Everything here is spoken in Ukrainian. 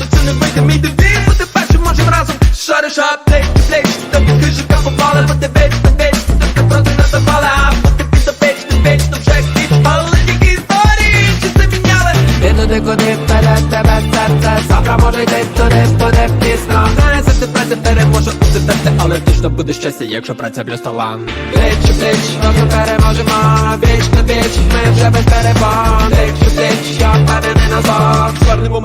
Що це не вийде? Мій дебіт Бути першим можем разом. Шариш аптек, плеч Тобі хижика попали, бо Ти проти не а вже тільки історії, чи це міняли Ти туди, куди вперед тебе серце. Завтра може йти туди, буде пізно. Знає, завжди праця переможе у тебе Але точно буде щастя, якщо праця плюс талант у пліч, разом переможемо. Віч на віч, ми вже без перебон